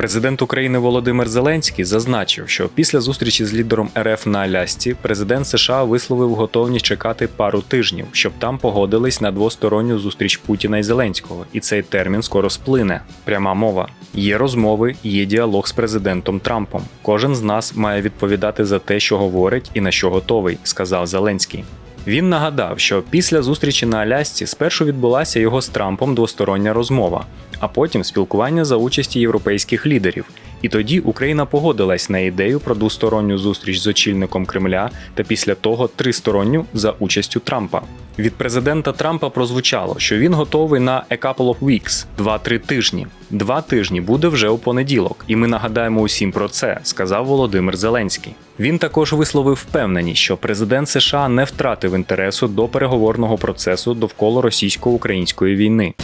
Президент України Володимир Зеленський зазначив, що після зустрічі з лідером РФ на Алясці президент США висловив готовність чекати пару тижнів, щоб там погодились на двосторонню зустріч Путіна і Зеленського, і цей термін скоро сплине. Пряма мова. Є розмови, є діалог з президентом Трампом. Кожен з нас має відповідати за те, що говорить і на що готовий, сказав Зеленський. Він нагадав, що після зустрічі на Алясці спершу відбулася його з Трампом двостороння розмова, а потім спілкування за участі європейських лідерів. І тоді Україна погодилась на ідею про двосторонню зустріч з очільником Кремля та після того тристоронню за участю Трампа. Від президента Трампа прозвучало, що він готовий на a couple of weeks – 2-3 тижні. Два тижні буде вже у понеділок, і ми нагадаємо усім про це, сказав Володимир Зеленський. Він також висловив впевненість, що президент США не втратив інтересу до переговорного процесу довкола російсько-української війни.